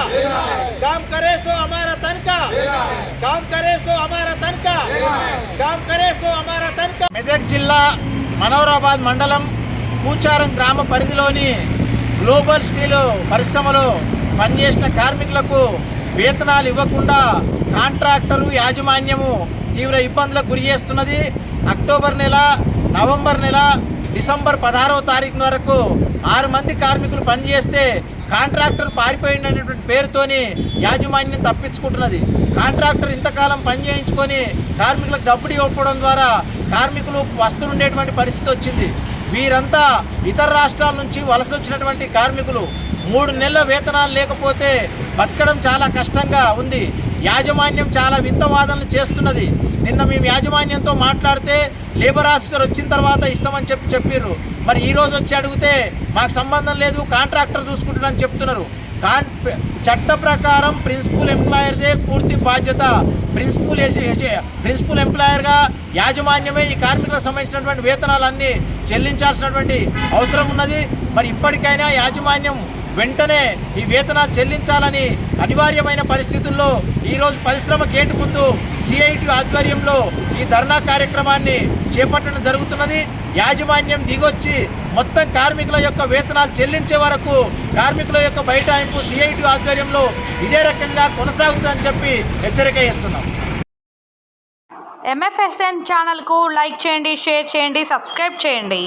तनखा काम करे सो हमारा तनखा काम करे सो हमारा तनखा काम करे सो हमारा तनखा మెదక్ జిల్లా మనోరాబాద్ మండలం కూచారం గ్రామ పరిధిలోని గ్లోబల్ స్టీల్ పరిశ్రమలో పనిచేసిన కార్మికులకు వేతనాలు ఇవ్వకుండా కాంట్రాక్టరు యాజమాన్యము తీవ్ర ఇబ్బందులకు గురి చేస్తున్నది అక్టోబర్ నెల నవంబర్ నెల డిసెంబర్ పదహారవ తారీఖు వరకు ఆరు మంది కార్మికులు పనిచేస్తే కాంట్రాక్టర్ పారిపోయినటువంటి పేరుతోని యాజమాన్యం తప్పించుకుంటున్నది. కాంట్రాక్టర్ ఇంతకాలం పని చేయించుకొని కార్మికులకు డబ్బులు ఇవ్వకపోవడం ద్వారా కార్మికులు వస్తువులు ఉండేటువంటి పరిస్థితి వచ్చింది. వీరంతా ఇతర రాష్ట్రాల నుంచి వలస వచ్చినటువంటి కార్మికులు మూడు నెలల వేతనాలు లేకపోతే బతకడం చాలా కష్టంగా ఉంది. యాజమాన్యం చాలా వింత వాదనలు చేస్తున్నది. నిన్న మేము యాజమాన్యంతో మాట్లాడితే లేబర్ ఆఫీసర్ వచ్చిన తర్వాత ఇస్తామని చెప్పి చెప్పారు మరి ఈరోజు వచ్చి అడిగితే మాకు సంబంధం లేదు కాంట్రాక్టర్ చూసుకుంటాడని చెప్తున్నారు. కాన్ చట్ట ప్రకారం ప్రిన్సిపల్ ఎంప్లాయర్దే పూర్తి బాధ్యత. ప్రిన్సిపల్ ప్రిన్సిపల్ ఎంప్లాయర్గా యాజమాన్యమే ఈ కార్మికులకు సంబంధించినటువంటి వేతనాలన్నీ చెల్లించాల్సినటువంటి అవసరం ఉన్నది. మరి ఇప్పటికైనా యాజమాన్యం వెంటనే ఈ వేతనాలు చెల్లించాలని అనివార్యమైన పరిస్థితుల్లో ఈరోజు పరిశ్రమ గేటు ముందు సిఐటి ఆధ్వర్యంలో ఈ ధర్నా కార్యక్రమాన్ని చేపట్టడం జరుగుతున్నది. యాజమాన్యం దిగొచ్చి మొత్తం కార్మికుల యొక్క వేతనాలు చెల్లించే వరకు కార్మికుల యొక్క బైఠాయింపు సిఐటి ఆధ్వర్యంలో ఇదే రకంగా కొనసాగుతుందని చెప్పి హెచ్చరిక చేస్తున్నాం. ఎంఎఫ్ఎస్ఎన్ ఛానల్కు లైక్ చేయండి షేర్ చేయండి సబ్స్క్రైబ్ చేయండి.